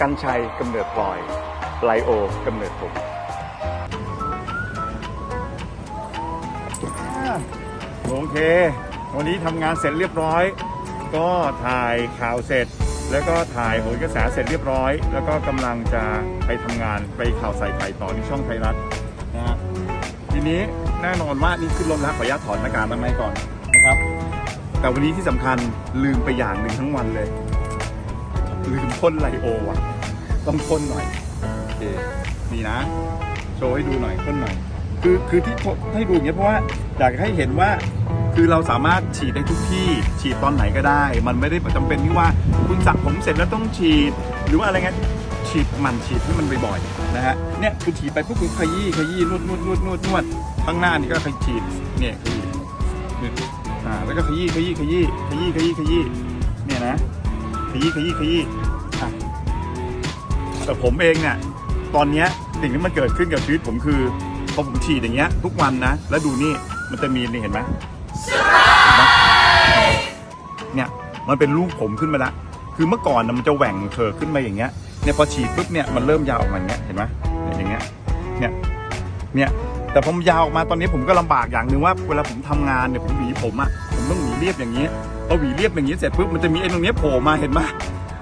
กันชัยกำเนิดพลอย ไลโอกำเนิดผมโอเค วันนี้ทำงานเสร็จเรียบร้อย ก็ถ่ายข่าวเสร็จ แล้วก็ถ่ายโหนกระแสเสร็จเรียบร้อย แล้วก็กำลังจะไปทำงานไปข่าวใส่ไข่ต่อที่ช่องไทยรัฐนะฮะทีนี้แน่นอนว่านี่ขึ้นรถแล้วขออนุญาตถอดหน้ากากมาไหมก่อนนะครับ แต่วันนี้ที่สำคัญลืมไปอย่างหนึ่งทั้งวันเลย ลืมพ่นไลโอว่ะ ต้องพ่นหน่อย โอเค นี่นะ โชว์ให้ดูหน่อยพ่นหน่อย คือคือที่ให้ดูอย่างเงี้ยเพราะว่าอยากให้เห็นว่าคือเราสามารถฉีดได้ทุกที่ฉีดตอนไหนก็ได้ มันไม่ได้จำเป็นที่ว่าคุณสระผมเสร็จแล้วต้องฉีด หรือว่าอะไรเงี้ยฉีดมันฉีดให้มันบ่อยๆนะฮะเนี่ยคุณฉีดไปปุ๊บคุณขยี้ขยี้นวดนวดนวดนวดนวดข้างหน้านี่ก็ขยี้ฉีดเนี่ยขยี้อ่าแล้วก็ขยี้ขยี้ขยี้ขยี้ขยี้ขยี้เนี่ยนะ ขยี้ขยี้ขยี้อะแต่ผมเองเนี่ย ตอนเนี้ยสิ่งที่มันเกิดขึ้นกับชีวิตผมคือพอผมฉีดอย่างเงี้ย ทุกวันนะ แล้วดูนี่มันจะมีนี่เห็นไหมเนี่ยมันเป็นลูกผมขึ้นมาล้วคือเมื่อก่อนนะมันจะแหว่งเธอขึ้นมาอย่างเงี้ยเนี่ยพอฉีดปุ๊บเนี่ยมันเริ่มยาวออกมาอย่างเงี้ยเห็นไหมเนี่ยอย่างเงี้ยเนี่ยเนี่ยแต่พอมันยาวออกมาตอนนี้ผมก็ลำบากอย่างหนึ่งว่า เวลาผมทำงานเนี่ยผมหวีผมอะผมต้องหวีเรียบอย่างเงี้ย นี้พอหวีเรียบอย่างนี้เสร็จปุ๊บมันจะมีไอ้ตรงนี้โผล่มาเห็นไหม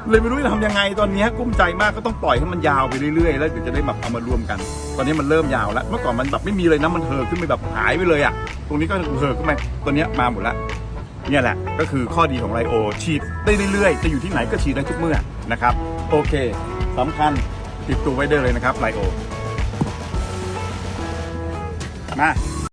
เลยไม่รู้จะทำยังไงตอนนี้กุ้มใจมากก็ต้องปล่อยให้มันยาวไปเรื่อยๆ แล้วเดี๋ยวจะได้แบบเอามารวมกัน ตอนนี้มันเริ่มยาวแล้ว เมื่อก่อนมันแบบไม่มีเลยนะมันเถอขึ้นไปแบบหายไปเลยอะตรงนี้ก็เถอขึ้นไปตัวเนี้มาหมดแล้วเนี่ยแหละก็คือข้อดีของไลโอฉีดได้เรื่อยๆจะอยู่ที่ไหนก็ฉีดได้ทุกเมื่อนะครับ โอเคสำคัญติดตัวไว้ได้เลยนะครับไลโอมา